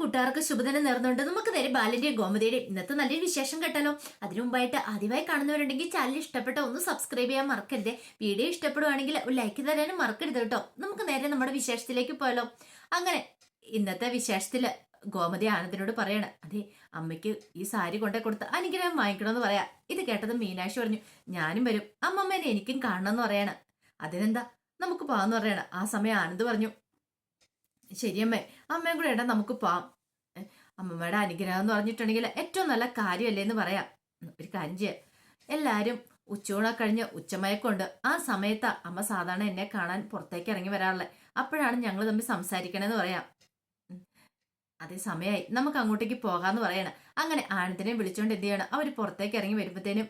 കൂട്ടുകാർക്ക് ശുഭദിനം നേർന്നുകൊണ്ട് നമുക്ക് നേരെ ബാലന്റെയും ഗോമതിയുടെയും ഇന്നത്തെ നല്ലൊരു വിശേഷം കേട്ടാലോ. അതിനു മുമ്പായിട്ട് ആദ്യമായി കാണുന്നവരുണ്ടെങ്കിൽ ചാനൽ ഇഷ്ടപ്പെട്ട ഒന്ന് സബ്സ്ക്രൈബ് ചെയ്യാൻ മറക്കരുത്. വീഡിയോ ഇഷ്ടപ്പെടുവാണെങ്കിൽ ഒരു ലൈക്ക് തരാനും മറക്കരുത് കേട്ടോ. നമുക്ക് നേരെ നമ്മുടെ വിശേഷത്തിലേക്ക് പോയാലോ. അങ്ങനെ ഇന്നത്തെ വിശേഷത്തിൽ ഗോമതി ആനന്ദിനോട് പറയണം അതെ അമ്മയ്ക്ക് ഈ സാരി കൊണ്ടേ കൊടുത്ത് അനുഗ്രഹം വാങ്ങിക്കണമെന്ന് പറയാ. ഇത് കേട്ടത് മീനാക്ഷി പറഞ്ഞു ഞാനും വരും. അമ്മമ്മേനെ എനിക്കും കാണണം എന്ന് പറയാണ്. അതിനെന്താ? നമുക്ക് പോവാന്ന് പറയണം. ആ സമയം ആനന്ദ് പറഞ്ഞു ശരിയമ്മേ അമ്മയും കൂടെ ഇടാൻ നമുക്ക് പോവാം. അമ്മമ്മയുടെ അനുഗ്രഹം എന്ന് പറഞ്ഞിട്ടുണ്ടെങ്കിൽ ഏറ്റവും നല്ല കാര്യമല്ലേ എന്ന് പറയാം. ഒരു കാര്യം ചെയ്യാം. എല്ലാവരും ഉച്ചയൂണ കഴിഞ്ഞ് ഉച്ചമയക്കമുണ്ട്. ആ സമയത്ത് അമ്മ സാധാരണ എന്നെ കാണാൻ പുറത്തേക്ക് ഇറങ്ങി വരാറുള്ളത് അപ്പോഴാണ് ഞങ്ങൾ തമ്മിൽ സംസാരിക്കണമെന്ന് പറയാം. അതേ സമയമായി നമുക്ക് അങ്ങോട്ടേക്ക് പോകാന്ന് പറയണം. അങ്ങനെ ആനന്ദിനെ വിളിച്ചുകൊണ്ട് എന്ത് ചെയ്യണം? അവർ പുറത്തേക്ക് ഇറങ്ങി വരുമ്പോഴത്തേനും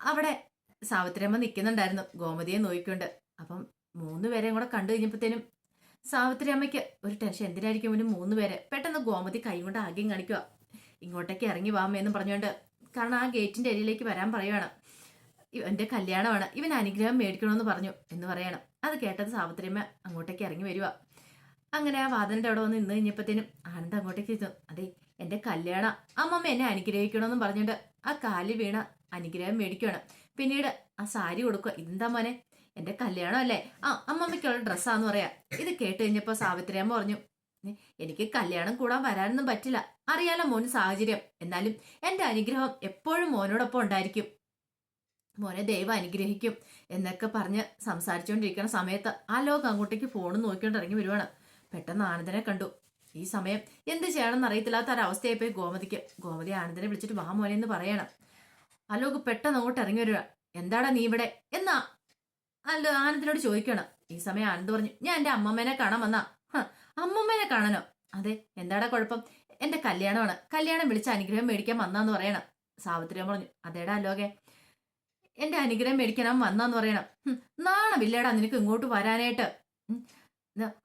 അവിടെ സാവിത്രിയമ്മ നിൽക്കുന്നുണ്ടായിരുന്നു ഗോമതിയെ നോക്കിക്കൊണ്ട് അപ്പം മൂന്ന് പേരെയും കൂടെ കണ്ടു കഴിഞ്ഞപ്പോഴത്തേനും സാവിത്രി അമ്മയ്ക്ക് ഒരു ടെൻഷൻ എന്തിനായിരിക്കും ഇവന് മൂന്ന് പേരെ? പെട്ടെന്ന് ഗോമതി കൈ കൊണ്ട് ആഗ്യം കാണിക്കുക ഇങ്ങോട്ടേക്ക് ഇറങ്ങി വാമെന്ന് പറഞ്ഞുകൊണ്ട് കാരണം ആ ഗേറ്റിന്റെ അരിയിലേക്ക് വരാൻ പറയുകയാണ് ഇവന്റെ കല്യാണമാണ്. ഇവൻ അനുഗ്രഹം മേടിക്കണമെന്ന് പറഞ്ഞു എന്ന് പറയണം. അത് കേട്ടത് സാവിത്രിയമ്മ അങ്ങോട്ടേക്ക് ഇറങ്ങി വരിക അങ്ങനെ ആ വാദന്റെ അവിടെ വന്ന് നിന്ന് കഴിഞ്ഞപ്പോഴത്തേനും ആനന്ദ് അങ്ങോട്ടേക്ക് ഇരുന്നു. അതെ എന്റെ കല്യാണം. അമ്മമ്മ എന്നെ അനുഗ്രഹിക്കണമെന്നും പറഞ്ഞുകൊണ്ട് ആ കാലി വീണ അനുഗ്രഹം മേടിക്കുകയാണ് പിന്നീട് ആ സാരി കൊടുക്കുക ഇതെന്താ മോനെ? എന്റെ കല്യാണം അല്ലേ? ആ അമ്മമ്മയ്ക്കുള്ള ഡ്രസ്സാന്ന് പറയാ. ഇത് കേട്ട് കഴിഞ്ഞപ്പോ സാവിത്രിയമ്മ പറഞ്ഞു എനിക്ക് കല്യാണം കൂടാൻ വരാനൊന്നും പറ്റില്ല. അറിയാലോ മോന് സാഹചര്യം. എന്നാലും എന്റെ അനുഗ്രഹം എപ്പോഴും മോനോടൊപ്പം ഉണ്ടായിരിക്കും. മോനെ ദൈവം അനുഗ്രഹിക്കും. എന്നൊക്കെ പറഞ്ഞ് സംസാരിച്ചുകൊണ്ടിരിക്കുന്ന സമയത്ത് ആ ലോകം അങ്ങോട്ടേക്ക് ഫോൺ നോക്കിക്കൊണ്ട് ഇറങ്ങി വരുവാണ്. പെട്ടെന്ന് ആനന്ദനെ കണ്ടു. ഈ സമയം എന്ത് ചെയ്യണമെന്ന് അറിയത്തില്ലാത്ത ഒരവസ്ഥയായി പോയി ഗോമതിക്ക്. ഗോമതി ആനന്ദനെ വിളിച്ചിട്ട് വാ മോനെ എന്ന് പറയണം. അലോക് പെട്ടെന്ന് അങ്ങോട്ട് ഇറങ്ങി വരിക. എന്താടാ നീ ഇവിടെ? എന്നാ അല്ല ആനന്ദിനോട് ചോദിക്കണം. ഈ സമയം ആനന്ദ് പറഞ്ഞു ഞാൻ എന്റെ അമ്മമ്മേനെ കാണാൻ വന്നാ. അമ്മമ്മനെ കാണാനോ അതെ എന്താടാ കുഴപ്പം? എന്റെ കല്യാണമാണ്. കല്യാണം വിളിച്ച അനുഗ്രഹം മേടിക്കാൻ വന്നാന്ന് പറയണം. സാവിത്രി പറഞ്ഞു അതേടാ അല്ലോകെ എന്റെ അനുഗ്രഹം മേടിക്കാൻ വന്നാന്ന് പറയണം. "ഹും, നാണമില്ലേടാ നിനക്ക് ഇങ്ങോട്ട് വരാനായിട്ട്.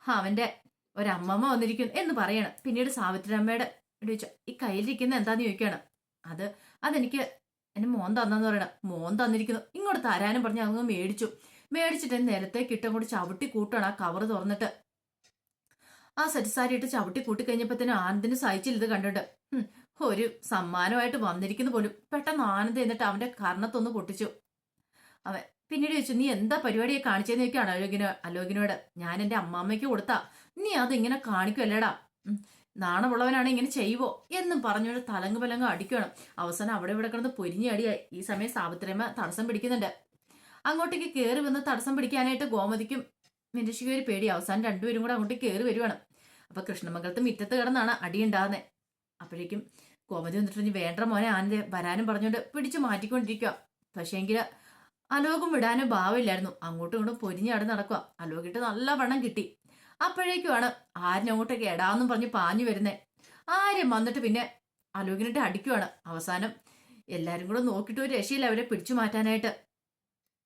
അവന്റെ ഒരമ്മമ്മ വന്നിരിക്കുന്നു എന്ന് പറയണം. പിന്നീട് സാവിത്രി അമ്മയുടെ ചോദിച്ചു ഈ കയ്യിലിരിക്കുന്ന എന്താന്ന് ചോദിക്കണം? അത് അതെനിക്ക് എന്റെ മോൻ തന്നെന്ന് പറയണം. മോൻ തന്നിരിക്കുന്നു. ഇങ്ങോട്ട് തരാനും പറഞ്ഞ് അങ്ങ് മേടിച്ചു. മേടിച്ചിട്ട് നിലത്തേക്ക് ഇട്ടും കൂടി ചവിട്ടി കൂട്ടണം ആ കവർ തുറന്നിട്ട്. ആ സെറ്റ് സാരി ഇട്ട് ചവിട്ടി കൂട്ടി കഴിഞ്ഞപ്പോഴത്തേനും ആനന്ദിന് സഹിച്ചില്ല ഇത് കണ്ടിട്ട്. ഒരു സമ്മാനമായിട്ട് വന്നിരിക്കുന്നു പോലും. പെട്ടെന്ന് ആനന്ദ് എന്നിട്ട് അവന്റെ കർണത്തൊന്ന് പൊട്ടിച്ചു. അവൻ പിന്നീട് ചോദിച്ചു നീ എന്താ പരിപാടിയെ കാണിച്ചെന്ന് ചോദിക്കാണ് അലോകിനോ അലോകിനോട്. ഞാൻ എന്റെ അമ്മാമ്മയ്ക്ക് കൊടുത്താ. നീ അത് ഇങ്ങനെ കാണിക്കുമല്ലേടാ നാണമുള്ളവനാണ് ഇങ്ങനെ ചെയ്യുവോ? എന്നും പറഞ്ഞുകൊണ്ട് തലങ്ങ് പലങ്ങ് അടിക്കണം അവസാനം അവിടെ ഇവിടെ കിടന്ന് പൊരിഞ്ഞടിയായി ഈ സമയം സാവിത്രിയമ്മ തടസ്സം പിടിക്കുന്നുണ്ട്. അങ്ങോട്ടേക്ക് കയറി വന്ന് തടസ്സം പിടിക്കാനായിട്ട് ഗോമതിക്കും മിരശിക്കും ഒരു പേടി. അവസാനം രണ്ടുപേരും കൂടെ അങ്ങോട്ടേക്ക് കയറി വരുവാണ്. അപ്പൊ കൃഷ്ണമംഗലത്ത് മിറ്റത്ത് കിടന്നാണ് അടിയുണ്ടാകുന്നത് അപ്പോഴേക്കും ഗോമതി വന്നിട്ട് വേണ്ട മോനെ ആനന്ദ് വരാനും പറഞ്ഞുകൊണ്ട് പിടിച്ചു മാറ്റിക്കൊണ്ടിരിക്കുക പക്ഷേങ്കിൽ അലോകം വിടാനും ഭാവമില്ലായിരുന്നു. അങ്ങോട്ടും ഇങ്ങോട്ടും പൊരിഞ്ഞാടി നടക്കുക അലോകിട്ട് നല്ല വണ്ണം കിട്ടി. അപ്പോഴേക്കുമാണ് ആരിനങ്ങോട്ടൊക്കെ എടാന്നും പറഞ്ഞ് പാഞ്ഞു വരുന്നേ. ആരും വന്നിട്ട് പിന്നെ അലോകിനിട്ട് അടിക്കുവാണ്. അവസാനം എല്ലാരും കൂടെ നോക്കിയിട്ട് ഒരു രക്ഷയില്ല അവരെ പിടിച്ചു മാറ്റാനായിട്ട്.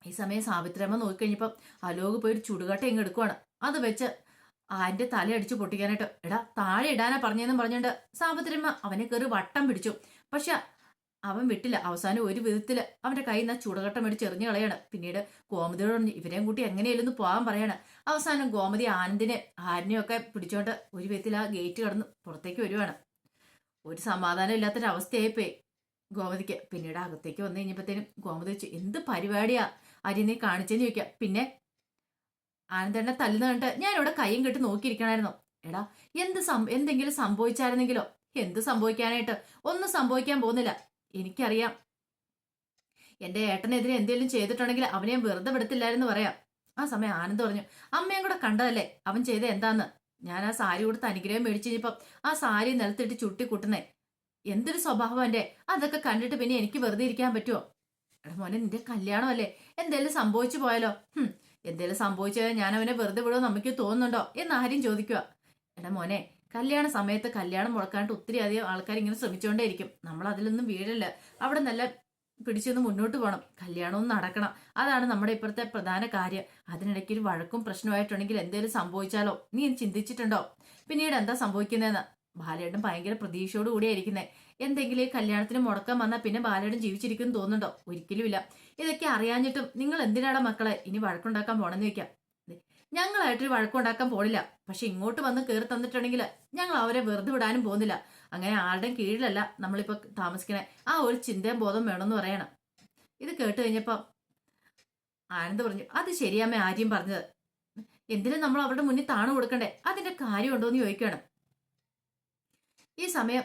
ഈ സമയം സാവിത്രമ്മ നോക്കിക്കഴിഞ്ഞപ്പം അലോക് പോയി ഒരു ചുടുകട്ട ഇങ്ങ് എടുക്കുവാണ്. അത് വെച്ച് ആന്റെ തല അടിച്ചു പൊട്ടിക്കാനായിട്ട് എടാ താഴെ ഇടാനാ പറഞ്ഞതെന്നും പറഞ്ഞുകൊണ്ട് സാവിത്രമ്മ അവനെ കയറി വട്ടം പിടിച്ചു. പക്ഷെ അവൻ വിട്ടില്ല. അവസാനം ഒരു വിധത്തിൽ അവന്റെ കയ്യിൽ നിന്ന് ചുടുകട്ടം മേടിച്ച് എറിഞ്ഞു കളയാണ്. പിന്നീട് ഗോമതിയോട് പറഞ്ഞു ഇവരെയും കൂട്ടി എങ്ങനെയല്ലെന്ന് പോകാൻ പറയാണ്? അവസാനം ഗോമതി ആനന്ദിനെ ആരനെയൊക്കെ പിടിച്ചോണ്ട് ഒരു വിധത്തിൽ ആ ഗേറ്റ് കടന്ന് പുറത്തേക്ക് വരുവാണ്. ഒരു സമാധാനം ഇല്ലാത്തൊരവസ്ഥയായി പോയി ഗോമതിക്ക് പിന്നീട് അകത്തേക്ക് വന്നു കഴിഞ്ഞപ്പോഴത്തേനും ഗോമതി വെച്ച് എന്ത് പരിപാടിയാ? അരി നീ കാണിച്ചെന്ന് ചോദിക്കാം. പിന്നെ ആനന്ദനെ തല്ലുന്ന കണ്ടിട്ട് ഞാൻ ഇവിടെ കെട്ട് നോക്കിയിരിക്കണായിരുന്നു. എടാ എന്ത് എന്തെങ്കിലും സംഭവിച്ചായിരുന്നെങ്കിലോ? എന്ത് സംഭവിക്കാനായിട്ട്? ഒന്നും സംഭവിക്കാൻ പോകുന്നില്ല. എനിക്കറിയാം. എന്റെ ഏട്ടനെതിരെ എന്തെങ്കിലും ചെയ്തിട്ടുണ്ടെങ്കിൽ അവനെ വെറുതെ വിടത്തില്ലായിരുന്നു പറയാം. ആ സമയം ആനന്ദ് പറഞ്ഞു അമ്മയും കൂടെ കണ്ടതല്ലേ? അവൻ ചെയ്ത എന്താന്ന്? ഞാൻ ആ സാരി കൊടുത്ത് അനുഗ്രഹം മേടിച്ചു കഴിഞ്ഞപ്പം ആ സാരി നിലത്തിട്ട് ചുട്ടി കൂട്ടുന്നേ എന്തൊരു സ്വഭാവം എന്റെ അതൊക്കെ കണ്ടിട്ട് പിന്നെ എനിക്ക് വെറുതെ ഇരിക്കാൻ പറ്റുമോ എടാ മോനെ നിന്റെ കല്യാണമല്ലേ? എന്തേലും സംഭവിച്ചു പോയാലോ? ഹും എന്തേലും സംഭവിച്ചാൽ ഞാൻ അവനെ വെറുതെ വിടുമോ നമുക്ക് തോന്നുന്നുണ്ടോ? എന്ന് ആരും ചോദിക്കുക എടാ മോനെ കല്യാണ സമയത്ത് കല്യാണം മുടക്കാണ്ട് ഒത്തിരി അധികം ആൾക്കാർ ഇങ്ങനെ ശ്രമിച്ചുകൊണ്ടേയിരിക്കും നമ്മൾ അതിലൊന്നും വീഴല്ല. അവിടെ നല്ല പിടിച്ചൊന്ന് മുന്നോട്ട് പോകണം കല്യാണവും നടക്കണം. അതാണ് നമ്മുടെ ഇപ്പോഴത്തെ പ്രധാന കാര്യം. അതിനിടയ്ക്ക് ഒരു വഴക്കും പ്രശ്നമായിട്ടുണ്ടെങ്കിൽ എന്തേലും സംഭവിച്ചാലോ? നീ ചിന്തിച്ചിട്ടുണ്ടോ? പിന്നീട് എന്താ സംഭവിക്കുന്നതെന്ന്? ബാലേട്ടൻ ഭയങ്കര പ്രതീക്ഷയോട് കൂടിയായിരിക്കുന്നത് എന്തെങ്കിലും കല്യാണത്തിന് മുടക്കം വന്നാൽ പിന്നെ ബാലേട്ടൻ ജീവിച്ചിരിക്കും തോന്നുന്നുണ്ടോ? ഒരിക്കലുമില്ല ഇതൊക്കെ അറിയാഞ്ഞിട്ടും നിങ്ങൾ എന്തിനാടാ മക്കളെ? ഇനി വഴക്കുണ്ടാക്കാൻ പോണെന്ന് വെക്കാം ഞങ്ങളായിട്ടൊരു ഞങ്ങളായിട്ട് വഴക്കുണ്ടാക്കാൻ പോണില്ല. പക്ഷെ ഇങ്ങോട്ട് വന്ന് കയറി തന്നിട്ടുണ്ടെങ്കിൽ ഞങ്ങൾ അവരെ വെറുതെ വിടാനും പോകുന്നില്ല. അങ്ങനെ ആരുടെയും കീഴിലല്ല നമ്മളിപ്പോൾ താമസിക്കണേ. ആ ഒരു ചിന്തയും ബോധം വേണമെന്ന് പറയണം. ഇത് കേട്ട് കഴിഞ്ഞപ്പോൾ ആനന്ദ് പറഞ്ഞു അത് ശരിയാമ്മ ആര്യം പറഞ്ഞത്. എന്തിനും നമ്മൾ അവരുടെ മുന്നിൽ താണു കൊടുക്കണ്ടേ? അതിന്റെ കാര്യമുണ്ടോ എന്ന് ചോദിക്കണം ഈ സമയം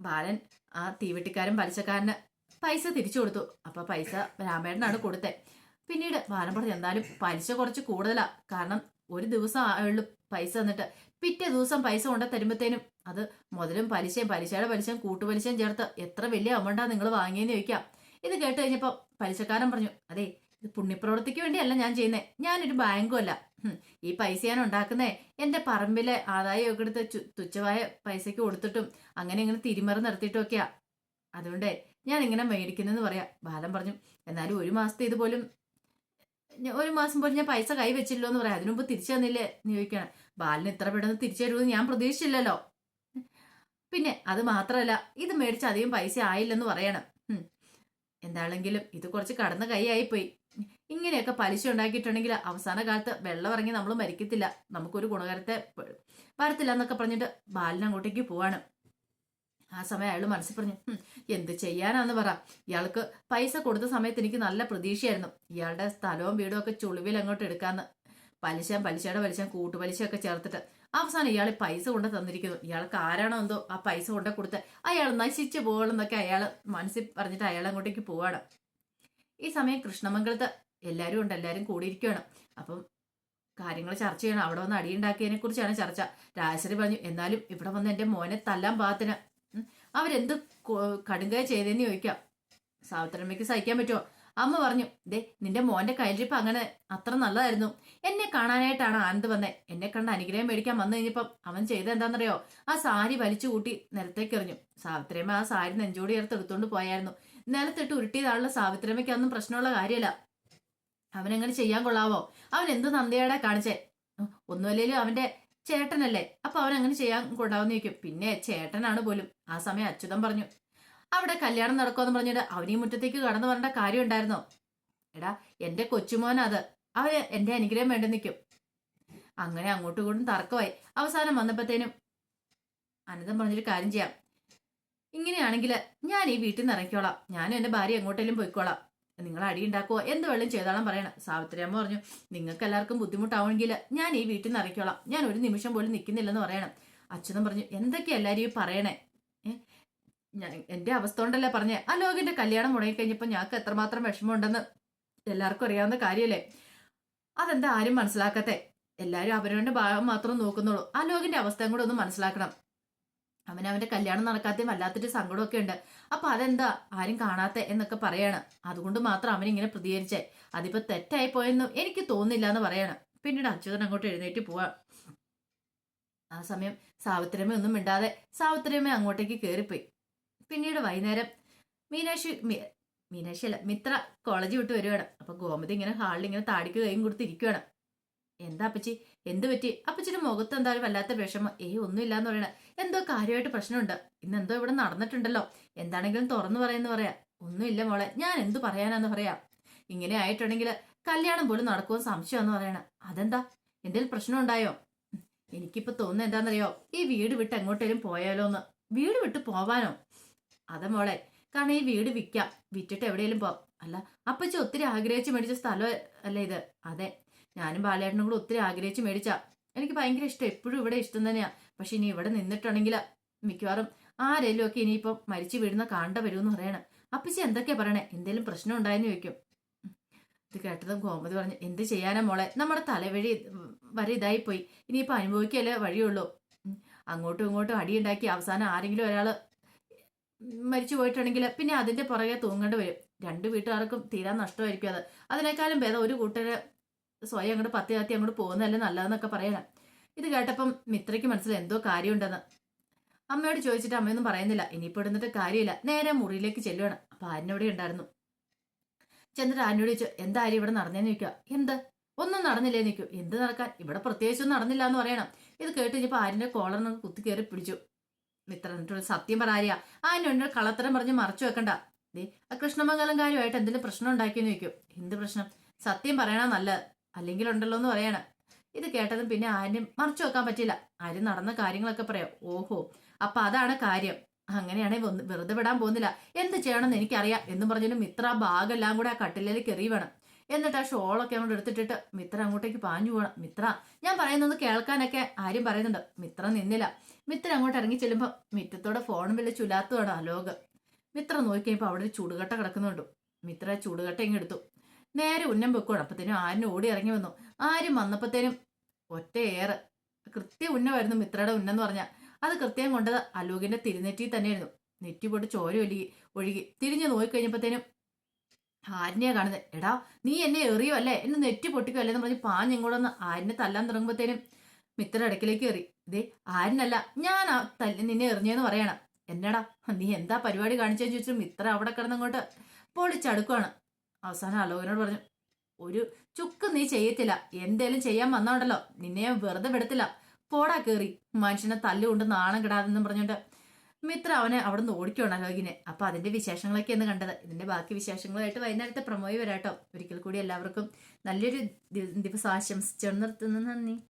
ബാലൻ ആ തീവെട്ടിക്കാരൻ പലിശക്കാരന് പൈസ തിരിച്ചു കൊടുത്തു. അപ്പൊ പൈസ രാമേട്ടനാണ് കൊടുത്തേ. പിന്നീട് ബാലൻ പറഞ്ഞു എന്തായാലും പലിശ കുറച്ച് കൂടുതലാ. കാരണം ഒരു ദിവസം ആയുള്ളൂ പൈസ തന്നിട്ട് പിറ്റേ ദിവസം പൈസ കൊണ്ട തരുമ്പത്തേനും അത് മുതലും പലിശയും പലിശയുടെ പലിശയും കൂട്ടുപലിശയും ചേർത്ത് എത്ര വലിയ അമൗണ്ടാ നിങ്ങൾ വാങ്ങിയെന്ന് ചോദിക്കാം. ഇത് കേട്ട് കഴിഞ്ഞപ്പോൾ പലിശക്കാരൻ പറഞ്ഞു അതെ ഇത് പുണ്യപ്രവൃത്തിക്ക് വേണ്ടിയല്ല ഞാൻ ചെയ്യുന്നേ. ഞാനൊരു ബാങ്കും അല്ല. ഈ പൈസ ഞാൻ ഉണ്ടാക്കുന്നേ. എന്റെ പറമ്പിലെ ആദായം ഒക്കെ എടുത്ത് തുച്ഛമായ പൈസക്ക് കൊടുത്തിട്ടും അങ്ങനെ ഇങ്ങനെ തിരിമറി നിർത്തിയിട്ടൊക്കെയാ അതുകൊണ്ടേ ഞാൻ ഇങ്ങനെ മേടിക്കുന്നെന്ന് പറയാ. ബാലൻ പറഞ്ഞു എന്നാലും ഒരു മാസത്തെ ഇതുപോലും ഒരു മാസം പോലും ഞാൻ പൈസ കൈ വെച്ചില്ലോ എന്ന് പറയാം. അതിനു മുമ്പ് തിരിച്ചു തന്നില്ലേ എന്ന് ചോദിക്കണം. ബാലിന് ഇത്ര പെട്ടെന്ന് തിരിച്ചു തരുമെന്ന് ഞാൻ പ്രതീക്ഷിച്ചില്ലല്ലോ. പിന്നെ അത് മാത്രമല്ല ഇത് മേടിച്ച അധികം പൈസ ആയില്ലെന്ന് പറയണം. എന്താണെങ്കിലും ഇത് കുറച്ച് കടന്ന കൈയായിപ്പോയി ഇങ്ങനെയൊക്കെ പലിശ ഉണ്ടാക്കിയിട്ടുണ്ടെങ്കിൽ അവസാന കാലത്ത് വെള്ളം ഇറങ്ങി നമ്മൾ മരിക്കത്തില്ല. നമുക്കൊരു ഗുണകരത്തെ വരത്തില്ല എന്നൊക്കെ പറഞ്ഞിട്ട് ബാലൻ അങ്ങോട്ടേക്ക് പോവാണ്. ആ സമയം അയാൾ മനസ്സിൽ പറഞ്ഞു "ഹും, എന്ത് ചെയ്യാനാന്ന് പറ. ഇയാൾക്ക് പൈസ കൊടുത്ത സമയത്ത് എനിക്ക് നല്ല പ്രതീക്ഷയായിരുന്നു. ഇയാളുടെ സ്ഥലവും വീടും ഒക്കെ ചുളിവിൽ അങ്ങോട്ട് എടുക്കാന്ന്. പലിശ പലിശയുടെ പലിശ കൂട്ടുപലിശയൊക്കെ ചേർത്തിട്ട് അവസാനം ഇയാൾ പൈസ കൊണ്ട് തന്നിരിക്കുന്നു. ഇയാൾക്ക് ആരാണോ എന്തോ ആ പൈസ കൊണ്ട് കൊടുത്ത് അയാൾ നശിച്ചു പോകണമെന്നൊക്കെ അയാൾ മനസ്സിൽ പറഞ്ഞിട്ട് അയാൾ അങ്ങോട്ടേക്ക് പോവാണ്. ഈ സമയം കൃഷ്ണമംഗലത്ത് എല്ലാവരും ഉണ്ട് എല്ലാവരും കൂടിയിരിക്കുകയാണ്. അപ്പം കാര്യങ്ങൾ ചർച്ച ചെയ്യണം. അവിടെ വന്ന് അടിയുണ്ടാക്കിയതിനെ കുറിച്ചാണ് ചർച്ച. രാജശ്രീ പറഞ്ഞു എന്നാലും ഇവിടെ വന്ന് എന്റെ മോനെ തല്ലാൻ പാകത്തിന് അവരെന്ത് കടുങ്കയ കടുങ്കൈ ചെയ്തതെന്ന് ചോദിക്കാം. സാവിത്രമ്മയ്ക്ക് സഹിക്കാൻ പറ്റുമോ? അമ്മ പറഞ്ഞു ദേ നിന്റെ മോന്റെ കയ്യിലിരിപ്പ് അങ്ങനെ അത്ര നല്ലതായിരുന്നു. എന്നെ കാണാനായിട്ടാണ് ആനന്ദ് വന്നേ. എന്നെ കണ്ട് അനുഗ്രഹം മേടിക്കാൻ വന്നു കഴിഞ്ഞപ്പം അവൻ ചെയ്ത എന്താണെന്നറിയോ? ആ സാരി വലിച്ചു കൂട്ടി നിലത്തേക്ക് എറിഞ്ഞു. സാവിത്രമ്മ ആ സാരി നെഞ്ചോടി ചേർത്ത് എടുത്തുകൊണ്ട് പോയായിരുന്നു. നിലത്തിട്ട് ഉരുട്ടിയതാണല്ലോ സാവിത്രമ്മയ്ക്ക് അതൊന്നും പ്രശ്നമുള്ള കാര്യമല്ല. അവനെങ്ങനെ ചെയ്യാൻ കൊള്ളാവോ? അവൻ എന്ത് നന്ദിയാടാ കാണിച്ചേ? ഉം, ഒന്നുമല്ലേലും അവന്റെ ചേട്ടനല്ലേ? അപ്പൊ അവൻ അങ്ങനെ ചെയ്യാൻ കൊണ്ടാവുന്ന ചോദിക്കും. പിന്നെ ചേട്ടനാണ് പോലും. ആ സമയം അച്യുതൻ പറഞ്ഞു. അവിടെ കല്യാണം നടക്കുമെന്ന് പറഞ്ഞിട്ട് അവനീ മുറ്റത്തേക്ക് കടന്നു വരേണ്ട കാര്യം ഉണ്ടായിരുന്നോ? എടാ എന്റെ കൊച്ചുമോൻ അത് അവന് എന്റെ അനുഗ്രഹം വേണ്ടി നിൽക്കും. അങ്ങനെ അങ്ങോട്ടും ഇങ്ങോട്ടും തർക്കമായി. അവസാനം വന്നപ്പോഴത്തേനും അനന്തം പറഞ്ഞിട്ട് കാര്യം ചെയ്യാം. ഇങ്ങനെയാണെങ്കിൽ ഞാൻ ഈ വീട്ടിൽ നിന്ന് ഇറങ്ങിക്കോളാം. ഞാനും എന്റെ ഭാര്യ എങ്ങോട്ടേലും പോയിക്കോളാം. നിങ്ങൾ അടി ഉണ്ടാക്കുവോ? എന്ത് വെള്ളം ചെയ്താളം പറയണം. സാവിത്രി അമ്മ പറഞ്ഞു നിങ്ങൾക്ക് എല്ലാവർക്കും ബുദ്ധിമുട്ടാവണമെങ്കിൽ ഞാൻ ഈ വീട്ടിൽ നിന്ന് ഇറക്കിക്കോളാം. ഞാൻ ഒരു നിമിഷം പോലും നിൽക്കുന്നില്ലെന്ന് പറയണം. അച്യുതൻ പറഞ്ഞു എന്തൊക്കെ എല്ലാവരും ഈ പറയണേ? ഞാൻ എന്റെ അവസ്ഥ കൊണ്ടല്ലേ പറഞ്ഞേ? ആ ലോകിന്റെ കല്യാണം മുടങ്ങിക്കഴിഞ്ഞപ്പോൾ ഞങ്ങൾക്ക് എത്രമാത്രം വിഷമമുണ്ടെന്ന് എല്ലാവർക്കും അറിയാവുന്ന കാര്യമല്ലേ? അതെന്താ ആരും മനസ്സിലാക്കത്തെ? എല്ലാവരും അവരവന്റെ ഭാഗം മാത്രം നോക്കുന്നുള്ളൂ. ആ ലോകിന്റെ അവസ്ഥയും കൂടെ ഒന്ന് മനസ്സിലാക്കണം. അവൻ അവന്റെ കല്യാണം നടക്കാത്ത വല്ലാത്തൊരു സങ്കടമൊക്കെ ഉണ്ട്. അപ്പൊ അതെന്താ? ആരും കാണാത്ത എന്നൊക്കെ പറയാണ്. അതുകൊണ്ട് മാത്രം അവൻ ഇങ്ങനെ പ്രതികരിച്ചേ. അതിപ്പോ തെറ്റായി പോയെന്ന് എനിക്ക് തോന്നില്ല എന്ന് പറയാണ്. പിന്നീട് അച്യുതൻ അങ്ങോട്ട് എഴുന്നേറ്റ് പോവാ. ആ സമയം സാവിത്രിയമ്മ ഒന്നും മിണ്ടാതെ സാവിത്രിയമ്മ അങ്ങോട്ടേക്ക് കയറിപ്പോയി പിന്നീട് വൈകുന്നേരം മീനാക്ഷി മീനാക്ഷി അല്ല മിത്ര കോളേജ് വിട്ട് വരുവാണ്. അപ്പൊ ഗോമതി ഇങ്ങനെ ഹാളിൽ ഇങ്ങനെ താടിക്ക് കൈയും കൊടുത്തിരിക്കുവാണ് എന്താ അപ്പച്ചി? എന്ത് പറ്റി? അപ്പച്ചിന്റെ മുഖത്ത് എന്തായാലും വല്ലാത്ത വിഷമം. ഏ ഒന്നുമില്ല എന്ന് പറയണ. എന്തോ കാര്യമായിട്ട് പ്രശ്നമുണ്ട്. ഇന്ന് എന്തോ ഇവിടെ നടന്നിട്ടുണ്ടല്ലോ. എന്താണെങ്കിലും തുറന്നു പറയുന്നു പറയാ. ഒന്നുമില്ല മോളെ. ഞാൻ എന്തു പറയാനാന്ന് പറയാ. ഇങ്ങനെ ആയിട്ടുണ്ടെങ്കിൽ കല്യാണം പോലും നടക്കുമോ സംശയമാന്ന് പറയണ. അതെന്താ? എന്തേലും പ്രശ്നം ഉണ്ടായോ എനിക്കിപ്പോ തോന്നുന്നത് എന്താണെന്നറിയോ ഈ വീട് വിട്ട് എങ്ങോട്ടേലും പോയാലോ എന്ന് വീട് വിട്ട് പോവാനോ? അതെ മോളെ. കാരണം ഈ വീട് വിൽക്കാം വിറ്റിട്ട് എവിടെയെങ്കിലും പോവാം. അല്ല അപ്പച്ചി ഒത്തിരി ആഗ്രഹിച്ച് മേടിച്ച സ്ഥലം അല്ലേ ഇത്? അതെ. ഞാനും ബാലേട്ടനും കൂടെ ഒത്തിരി ആഗ്രഹിച്ച് മേടിച്ചാ. എനിക്ക് ഭയങ്കര ഇഷ്ടം എപ്പോഴും ഇവിടെ ഇഷ്ടം തന്നെയാ. പക്ഷെ ഇനി ഇവിടെ നിന്നിട്ടുണ്ടെങ്കിൽ മിക്കവാറും ആരേലും ഒക്കെ ഇനിയിപ്പം മരിച്ചു വീഴുന്ന കാണ്ട വരുമെന്ന് പറയണം. അപ്പച്ചി എന്തൊക്കെയാ പറയണേ? എന്തേലും പ്രശ്നം ഉണ്ടായെന്ന് ചോദിക്കും. ഇത് കേട്ടതും ഗോമതി പറഞ്ഞു എന്ത് ചെയ്യാനാ മോളെ? നമ്മുടെ തലവഴി വരെ ഇതായി പോയി. ഇനിയിപ്പോ അനുഭവിക്കല്ലേ വഴിയുള്ളൂ. അങ്ങോട്ടും ഇങ്ങോട്ടും അടിയുണ്ടാക്കി അവസാനം ആരെങ്കിലും ഒരാൾ മരിച്ചു പോയിട്ടുണ്ടെങ്കിൽ പിന്നെ അതിന്റെ പുറകെ തൂങ്ങേണ്ടി വരും. രണ്ട് വീട്ടുകാർക്കും തീരാൻ നഷ്ടമായിരിക്കും അത്. അതിനേക്കാളും ഭേദം ഒരു കൂട്ടര് സ്വയം അങ്ങോട്ട് പത്തി കാത്തി അങ്ങോട്ട് പോകുന്നതല്ലേ നല്ലതെന്നൊക്കെ പറയണം ഇത് കേട്ടപ്പം മിത്രയ്ക്ക് മനസ്സിൽ എന്തോ കാര്യമുണ്ടെന്ന്. അമ്മയോട് ചോദിച്ചിട്ട് അമ്മയൊന്നും പറയുന്നില്ല. ഇനിയിപ്പോൾ ഇടുന്നിട്ട് കാര്യമില്ല. നേരെ മുറിയിലേക്ക് ചെല്ലുവാണ്. അപ്പൊ ആരിനോടെ ഉണ്ടായിരുന്നു. ചെന്നിട്ട് ആരിനോട് ചോദിച്ചു എന്താ ആര്യം ഇവിടെ നടന്നേന്ന് നിൽക്കുക എന്ത്? ഒന്നും നടന്നില്ലേ? നിൽക്കൂ എന്ത് നടക്കാൻ? ഇവിടെ പ്രത്യേകിച്ചൊന്നും നടന്നില്ല എന്ന് പറയണം. ഇത് കേട്ട് കഴിഞ്ഞപ്പോൾ ആരിന്റെ കോളറിന് കുത്തി കയറി പിടിച്ചു. മിത്ര എന്നിട്ട് സത്യം പറ ആര്യ. ആരിനോട് കള്ളത്തരം പറഞ്ഞ് മറച്ചു വെക്കണ്ട. ദേ ആ കൃഷ്ണമംഗലം കാര്യമായിട്ട് എന്തെങ്കിലും പ്രശ്നം ഉണ്ടാക്കിയെന്ന് ചോദിക്കും. എന്ത് പ്രശ്നം? സത്യം പറയണ നല്ലത്. അല്ലെങ്കിൽ ഉണ്ടല്ലോ എന്ന് പറയണം. ഇത് കേട്ടതും പിന്നെ ആരും മറച്ചു വെക്കാൻ പറ്റില്ല ആരും നടന്ന കാര്യങ്ങളൊക്കെ പറയാം. ഓഹോ അപ്പൊ അതാണ് കാര്യം. അങ്ങനെയാണെങ്കിൽ വെറുതെ വിടാൻ പോകുന്നില്ല. എന്ത് ചെയ്യണമെന്ന് എനിക്കറിയാം എന്ന് പറഞ്ഞാലും മിത്ര ബാഗെല്ലാം കൂടെ ആ കട്ടിലേക്ക് എറി വേണം. എന്നിട്ട് ആ ഷോളൊക്കെ അങ്ങോട്ട് എടുത്തിട്ടിട്ട് മിത്ര അങ്ങോട്ടേക്ക് പാഞ്ഞു പോകണം മിത്ര ഞാൻ പറയുന്നത് കേൾക്കാനൊക്കെ ആരും പറയുന്നുണ്ട്. മിത്ര നിന്നില്ല. മിത്ര അങ്ങോട്ട് ഇറങ്ങി ചെല്ലുമ്പോൾ മിറ്റത്തോടെ ഫോൺ വലിയ ചുലാത്തുവാണ് അലോക്. മിത്ര നോക്കിയപ്പോൾ അവിടെ ഒരു ചൂടുകട്ട കിടക്കുന്നുണ്ട്. മിത്ര ചൂടുകട്ട ഇങ്ങ് എടുത്തു. നേരെ ഉന്നം വെക്കുവാണ് അപ്പത്തേനും ആരും ഓടി ഇറങ്ങി വന്നു. ആരും വന്നപ്പോഴത്തേനും ഒറ്റ ഏറ്. കൃത്യം ഉന്നമായിരുന്നു മിത്രയുടെ ഉന്നം എന്ന് പറഞ്ഞാൽ അത് കൃത്യം കൊണ്ടത് അലോകിന്റെ തിരുനെറ്റി തന്നെയായിരുന്നു. നെറ്റി പോട്ട് ചോര ഒലുകി ഒഴുകി. തിരിഞ്ഞു നോക്കിക്കഴിഞ്ഞപ്പോഴത്തേനും ആരിനെയാ കാണുന്നത് എടാ നീ എന്നെ എറിയോ അല്ലേ? എന്നെ നെറ്റി പൊട്ടിക്കോ അല്ലേ എന്ന് പറഞ്ഞ് പാഞ്ഞിങ്ങോടെ ഒന്ന് ആരിനെ തല്ലാൻ തുടങ്ങുമ്പോഴത്തേനും മിത്ര ഇടയ്ക്കിലേക്ക് എറി ഇതേ ആരിനല്ല ഞാൻ തല്ലി നിന്നെ എറിഞ്ഞെന്ന് പറയണം. എന്നടാ നീ എന്താ പരിപാടി കാണിച്ചെന്ന് ചോദിച്ചു മിത്ര അവിടെ കിടന്നങ്ങോട്ട് പൊളിച്ചടുക്കുവാണ്. അവസാനം അലോകനോട് പറഞ്ഞു ഒരു ചുക്ക് നീ ചെയ്യത്തില്ല. എന്തേലും ചെയ്യാൻ വന്നോണ്ടല്ലോ. നിന്നെ വെറുതെ വിടത്തില്ല. പോടാ കേറി. മനുഷ്യനെ തല്ലുകൊണ്ട് നാണം കിടാതെന്നും പറഞ്ഞോണ്ട് മിത്ര അവനെ അവിടെ നിന്ന് ഓടിക്കുവാണ് അലോകിനെ അപ്പൊ അതിന്റെ വിശേഷങ്ങളൊക്കെ എന്ന് കണ്ടത്. ഇതിന്റെ ബാക്കി വിശേഷങ്ങളുമായിട്ട് വൈകുന്നേരത്തെ പ്രമോയി വരാട്ടോ. ഒരിക്കൽ കൂടി എല്ലാവർക്കും നല്ലൊരു ദിവസം ആശംസിച്ചു നിർത്തുന്നു. നന്ദി.